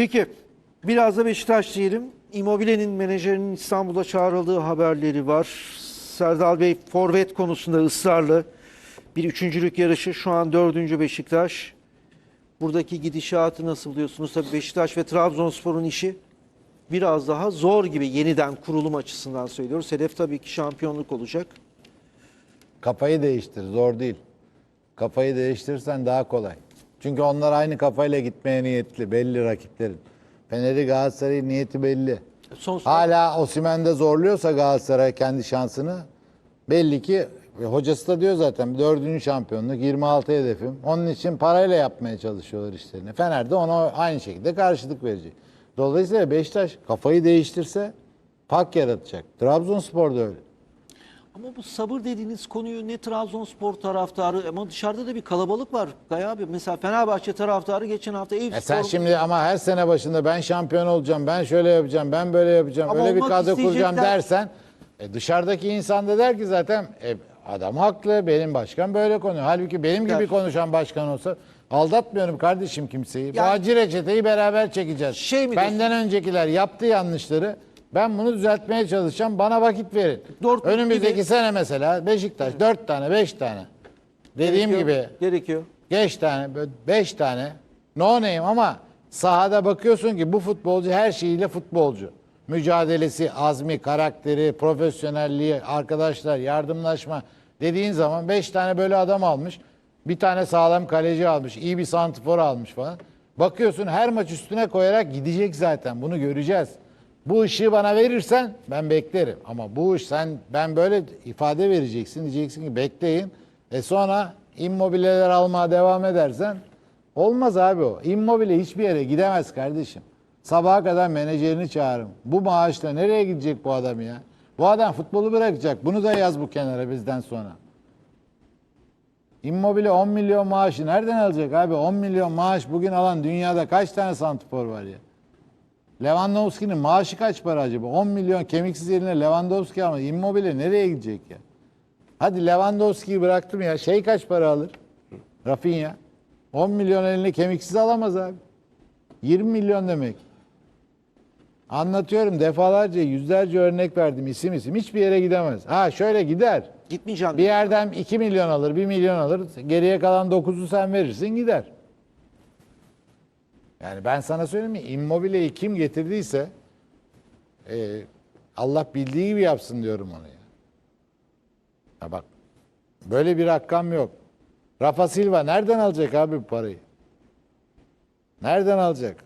Peki biraz da Beşiktaş diyelim. Immobile'nin menajerinin İstanbul'a çağrıldığı haberleri var. Serdal Bey forvet konusunda ısrarlı. Bir üçüncülük yarışı şu an dördüncü Beşiktaş. Buradaki gidişatı nasıl buluyorsunuz? Tabii Beşiktaş ve Trabzonspor'un işi biraz daha zor gibi yeniden kurulum açısından söylüyoruz. Hedef tabii ki şampiyonluk olacak. Kafayı değiştir, zor değil. Kafayı değiştirirsen daha kolay. Çünkü onlar aynı kafayla gitmeye niyetli, belli rakiplerin. Fener'i Galatasaray'ın niyeti belli. Son Hala Osimhen'de zorluyorsa Galatasaray kendi şansını belli ki ve hocası da diyor zaten dördüncü şampiyonluk 26 hedefim. Onun için parayla yapmaya çalışıyorlar işlerini. Fener de ona aynı şekilde karşılık verecek. Dolayısıyla Beşiktaş kafayı değiştirse pak yaratacak. Trabzonspor da öyle. Ama bu sabır dediğiniz konuyu ne Trabzonspor taraftarı ama dışarıda da bir kalabalık var. Gaya abi mesela Fenerbahçe taraftarı geçen hafta Eyüp E sen Spor- şimdi ama her sene başında ben şampiyon olacağım, ben şöyle yapacağım, ben böyle yapacağım, Ama öyle bir olmak kadro kuracağım isteyecekler. dersen e dışarıdaki insan da der ki zaten e, adam haklı, benim başkan böyle konuyor. Halbuki benim gibi Der. konuşan başkan olsa aldatmıyorum kardeşim kimseyi. Yani- acı reçeteyi beraber çekeceğiz. Şey mi Benden öncekiler yaptı yanlışları. Ben bunu düzeltmeye çalışacağım. Bana vakit verin. Dortmund Önümüzdeki gibi- sene mesela Beşiktaş dört tane, beş tane. Dediğim Gerekiyor, gibi gerekiyor. Beş tane, böyle beş tane no name ama sahada bakıyorsun ki bu futbolcu her şeyiyle futbolcu. Mücadelesi, azmi, karakteri, profesyonelliği, arkadaşlar, yardımlaşma dediğin zaman beş tane böyle adam almış. Bir tane sağlam kaleci almış, iyi bir santifor almış falan. Bakıyorsun her maç üstüne koyarak gidecek zaten. Bunu göreceğiz. Bu ışığı bana verirsen ben beklerim. Ama bu iş sen ben böyle ifade vereceksin. Diyeceksin ki bekleyin. E sonra immobileler almaya devam edersen olmaz abi o. Immobile hiçbir yere gidemez kardeşim. Sabaha kadar menajerini çağırın. Bu maaşla nereye gidecek bu adam ya? Bu adam futbolu bırakacak. Bunu da yaz bu kenara bizden sonra. Immobile 10 milyon maaşı nereden alacak abi? 10 milyon maaş bugün alan dünyada kaç tane santifor var ya? Lewandowski'nin maaşı kaç para acaba? 10 milyon kemiksiz yerine Lewandowski ama Immobile nereye gidecek ya? Hadi Lewandowski'yi bıraktım ya. Şey kaç para alır? Rafinha. 10 milyon eline kemiksiz alamaz abi. 20 milyon demek. Anlatıyorum defalarca yüzlerce örnek verdim isim isim. Hiçbir yere gidemez. Ha şöyle gider. Gitmeyeceğim. Bir yerden 2 milyon alır, 1 milyon alır. Geriye kalan 9'u sen verirsin gider. Yani ben sana söyleyeyim mi? Immobile'yi kim getirdiyse e, Allah bildiği gibi yapsın diyorum ona ya. Ya bak böyle bir rakam yok. Rafa Silva nereden alacak abi bu parayı? Nereden alacak?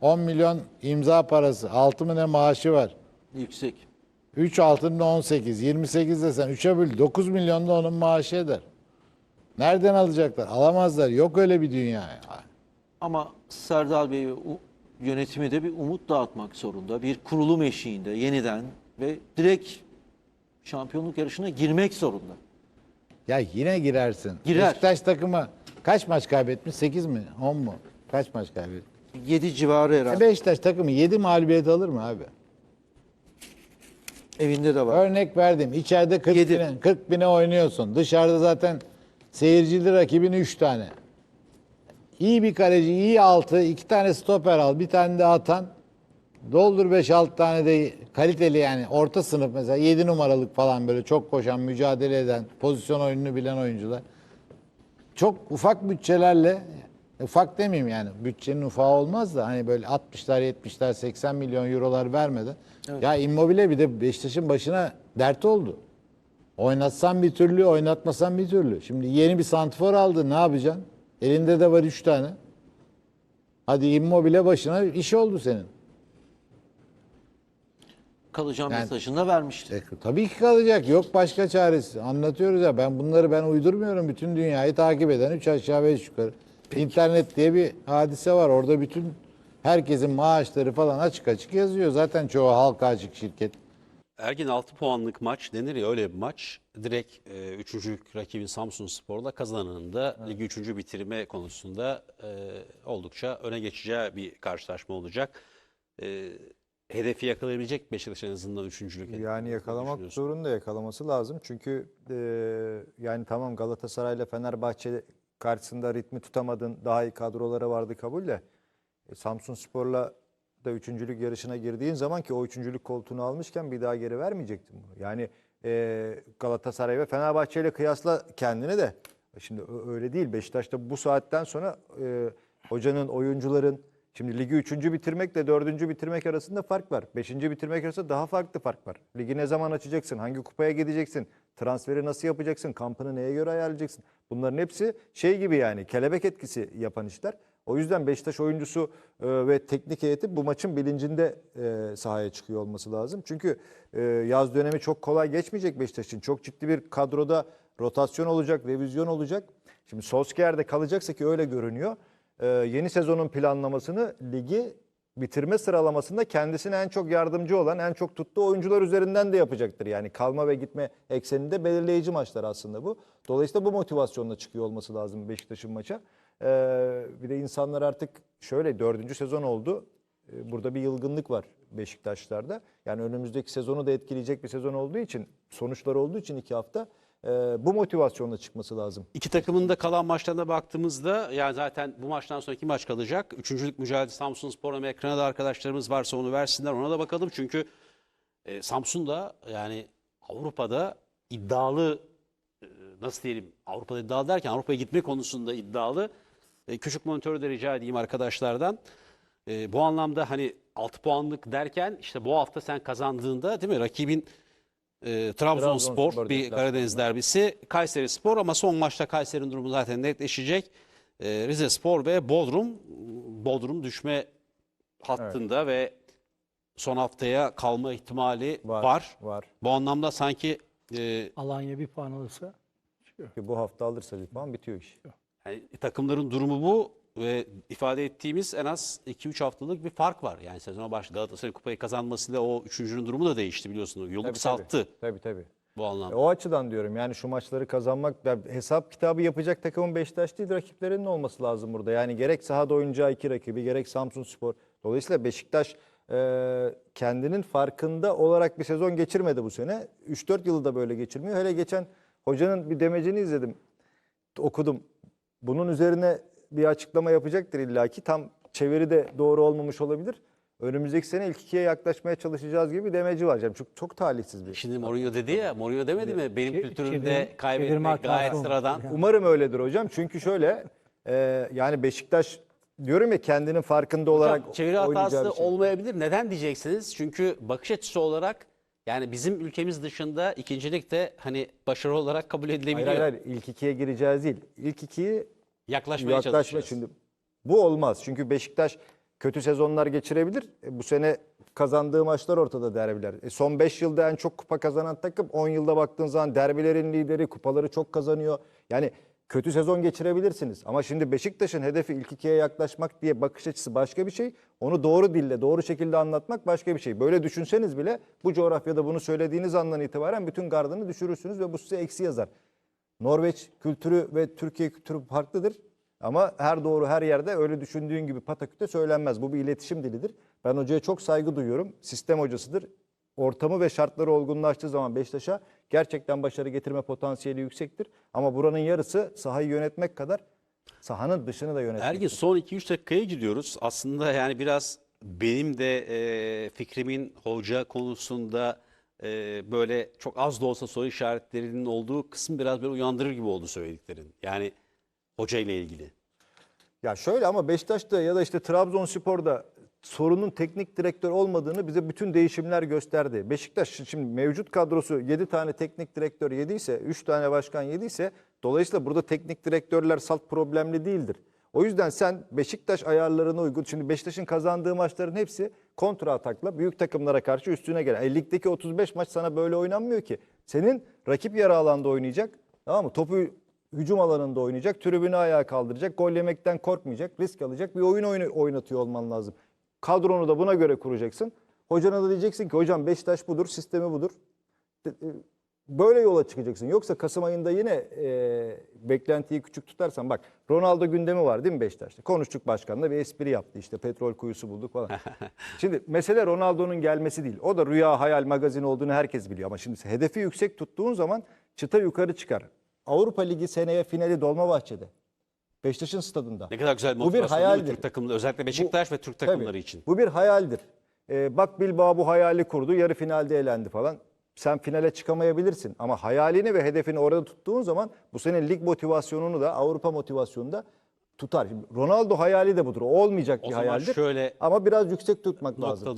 10 milyon imza parası, 6 mı ne maaşı var. Yüksek. 3 altının 18, 28 desen 3'e böl 9 milyon da onun maaşı eder. Nereden alacaklar? Alamazlar. Yok öyle bir dünya. ya. Ama Serdal Bey ve yönetimi de bir umut dağıtmak zorunda. Bir kurulum eşiğinde yeniden ve direkt şampiyonluk yarışına girmek zorunda. Ya yine girersin. Girer. Beşiktaş takımı kaç maç kaybetmiş? 8 mi? 10 mu? Kaç maç kaybetmiş? 7 civarı E herhalde. Beşiktaş takımı 7 mağlubiyet alır mı abi? Evinde de var. Örnek verdim. İçeride 40 Yedi. bine, 40 bine oynuyorsun. Dışarıda zaten seyircili rakibin 3 tane. İyi bir kaleci, iyi altı, iki tane stoper al, bir tane de atan. Doldur 5-6 tane de kaliteli yani orta sınıf mesela 7 numaralık falan böyle çok koşan, mücadele eden, pozisyon oyununu bilen oyuncular. Çok ufak bütçelerle, ufak demeyeyim yani bütçenin ufağı olmaz da hani böyle 60'lar 70'ler 80 milyon eurolar vermeden. Ya Immobile bir de Beşiktaş'ın başına dert oldu. Oynatsan bir türlü, oynatmasan bir türlü. Şimdi yeni bir santifor aldı ne yapacaksın? Elinde de var 3 tane. Hadi Immobile başına iş oldu senin. Kalacağım Yani- mesajını da vermişti. E, tabii ki kalacak. Yok başka çaresi. Anlatıyoruz ya ben bunları ben uydurmuyorum. Bütün dünyayı takip eden 3 aşağı 5 yukarı. İnternet diye bir hadise var. Orada bütün herkesin maaşları falan açık açık yazıyor. Zaten çoğu halka açık şirket. Ergin 6 puanlık maç denir ya öyle bir maç. Direkt e, üçüncülük rakibin Samsun Spor'la kazananın da ligi üçüncü bitirme konusunda e, oldukça öne geçeceği bir karşılaşma olacak. E, hedefi yakalayabilecek Beşiktaş en azından üçüncülük. Yani yakalamak zorunda yakalaması lazım. Çünkü e, yani tamam Galatasaray ile Fenerbahçe karşısında ritmi tutamadın. Daha iyi kadroları vardı kabul de. E, Samsun Spor'la da üçüncülük yarışına girdiğin zaman ki o üçüncülük koltuğunu almışken bir daha geri vermeyecektin bunu. Yani e, Galatasaray ve Fenerbahçe ile kıyasla kendini de. Şimdi öyle değil. Beşiktaş'ta bu saatten sonra e, hocanın, oyuncuların Şimdi ligi üçüncü bitirmekle dördüncü bitirmek arasında fark var. Beşinci bitirmek arasında daha farklı fark var. Ligi ne zaman açacaksın? Hangi kupaya gideceksin? Transferi nasıl yapacaksın? Kampını neye göre ayarlayacaksın? Bunların hepsi şey gibi yani kelebek etkisi yapan işler. O yüzden Beşiktaş oyuncusu e, ve teknik heyeti bu maçın bilincinde e, sahaya çıkıyor olması lazım. Çünkü e, yaz dönemi çok kolay geçmeyecek Beşiktaş için. Çok ciddi bir kadroda rotasyon olacak, revizyon olacak. Şimdi Solskjaer'de kalacaksa ki öyle görünüyor. Yeni sezonun planlamasını ligi bitirme sıralamasında kendisine en çok yardımcı olan, en çok tuttuğu oyuncular üzerinden de yapacaktır. Yani kalma ve gitme ekseninde belirleyici maçlar aslında bu. Dolayısıyla bu motivasyonla çıkıyor olması lazım Beşiktaş'ın maça. Ee, bir de insanlar artık şöyle dördüncü sezon oldu. Ee, Burada bir yılgınlık var Beşiktaşlarda. Yani önümüzdeki sezonu da etkileyecek bir sezon olduğu için, sonuçlar olduğu için iki hafta e, bu motivasyonla çıkması lazım. İki takımın da kalan maçlarına baktığımızda yani zaten bu maçtan sonraki maç kalacak. Üçüncülük mücadelesi Samsun Spor ama ekrana da arkadaşlarımız varsa onu versinler ona da bakalım. Çünkü e, Samsun da yani Avrupa'da iddialı e, nasıl diyelim Avrupa'da iddialı derken Avrupa'ya gitme konusunda iddialı. E, küçük monitörü de rica edeyim arkadaşlardan. E, bu anlamda hani 6 puanlık derken işte bu hafta sen kazandığında değil mi rakibin e, Trabzonspor Trabzonspor bir. Karadeniz derbisi. Kayseri Spor ama son maçta Kayseri'nin durumu zaten netleşecek. E, Rize Spor ve Bodrum. Bodrum düşme hattında ve son haftaya kalma ihtimali var. Var, var. Bu anlamda sanki e, Alanya bir puan alırsa Ki bu hafta alırsa bir puan bitiyor iş. Yani takımların durumu bu ve ifade ettiğimiz en az 2-3 haftalık bir fark var. Yani sezona baş Galatasaray kupayı kazanmasıyla o üçüncünün durumu da değişti biliyorsunuz. Yolu Tabii, kısalttı Tabii tabii. bu E, anlamda. O açıdan diyorum yani şu maçları kazanmak ya hesap kitabı yapacak takımın Beşiktaş değil rakiplerinin olması lazım burada. Yani gerek sahada oynayacağı iki rakibi gerek Samsun Spor. Dolayısıyla Beşiktaş e, kendinin farkında olarak bir sezon geçirmedi bu sene. 3-4 yılı da böyle geçirmiyor. Hele geçen hocanın bir demecini izledim. Okudum. Bunun üzerine bir açıklama yapacaktır illaki. Tam çeviri de doğru olmamış olabilir. Önümüzdeki sene ilk ikiye yaklaşmaya çalışacağız gibi bir demeci var. Yani çok çok talihsiz bir. Şimdi Mourinho dedi ya, Mourinho demedi mi? Benim kültürümde kaybetmek gayet sıradan. Umarım öyledir hocam. Çünkü şöyle e, yani Beşiktaş diyorum ya kendinin farkında olarak Hocam, çeviri oynayacağı hatası şey. olmayabilir. Neden diyeceksiniz? Çünkü bakış açısı olarak yani bizim ülkemiz dışında ikincilik de hani başarı olarak kabul Hayır, edilebiliyor. hayır hayır ilk ikiye gireceğiz değil. İlk ikiyi Yaklaşmaya yaklaşma çalışacağız. şimdi. Bu olmaz. Çünkü Beşiktaş kötü sezonlar geçirebilir. E, bu sene kazandığı maçlar ortada derbiler. E, son 5 yılda en çok kupa kazanan takım 10 yılda baktığın zaman derbilerin lideri kupaları çok kazanıyor. Yani kötü sezon geçirebilirsiniz. Ama şimdi Beşiktaş'ın hedefi ilk ikiye yaklaşmak diye bakış açısı başka bir şey. Onu doğru dille, doğru şekilde anlatmak başka bir şey. Böyle düşünseniz bile bu coğrafyada bunu söylediğiniz andan itibaren bütün gardını düşürürsünüz ve bu size eksi yazar. Norveç kültürü ve Türkiye kültürü farklıdır. Ama her doğru her yerde öyle düşündüğün gibi pataküte söylenmez. Bu bir iletişim dilidir. Ben hocaya çok saygı duyuyorum. Sistem hocasıdır. Ortamı ve şartları olgunlaştığı zaman Beşiktaş'a gerçekten başarı getirme potansiyeli yüksektir. Ama buranın yarısı sahayı yönetmek kadar sahanın dışını da yönetmek. Ergin son 2-3 dakikaya gidiyoruz. Aslında yani biraz benim de e, fikrimin hoca konusunda e, böyle çok az da olsa soru işaretlerinin olduğu kısım biraz böyle uyandırır gibi oldu söylediklerin. Yani hoca ile ilgili. Ya şöyle ama Beşiktaş'ta ya da işte Trabzonspor'da sorunun teknik direktör olmadığını bize bütün değişimler gösterdi. Beşiktaş şimdi mevcut kadrosu 7 tane teknik direktör yediyse, 3 tane başkan yediyse dolayısıyla burada teknik direktörler salt problemli değildir. O yüzden sen Beşiktaş ayarlarına uygun, şimdi Beşiktaş'ın kazandığı maçların hepsi kontra atakla büyük takımlara karşı üstüne gelen. E, ligdeki 35 maç sana böyle oynanmıyor ki. Senin rakip yarı alanda oynayacak, tamam mı? Topu hücum alanında oynayacak, tribünü ayağa kaldıracak, gol yemekten korkmayacak, risk alacak bir oyun oynatıyor olman lazım. Kadronu da buna göre kuracaksın. Hocana da diyeceksin ki hocam Beşiktaş budur, sistemi budur. Böyle yola çıkacaksın. Yoksa Kasım ayında yine e, beklentiyi küçük tutarsan bak Ronaldo gündemi var değil mi Beşiktaş'ta? Konuştuk başkanla bir espri yaptı işte petrol kuyusu bulduk falan. şimdi mesele Ronaldo'nun gelmesi değil. O da rüya hayal magazin olduğunu herkes biliyor. Ama şimdi hedefi yüksek tuttuğun zaman çıta yukarı çıkar. Avrupa Ligi seneye finali Dolmabahçe'de. Beşiktaş'ın stadında. Ne kadar güzel Bu bir hayaldir. Türk takımları özellikle Beşiktaş ve Türk Tabii. takımları için. Bu bir hayaldir. Ee, bak Bilbao bu hayali kurdu. Yarı finalde elendi falan. Sen finale çıkamayabilirsin. Ama hayalini ve hedefini orada tuttuğun zaman bu senin lig motivasyonunu da Avrupa motivasyonunu da tutar. Şimdi Ronaldo hayali de budur. O olmayacak O bir zaman hayaldir. şöyle Ama biraz yüksek tutmak lazım.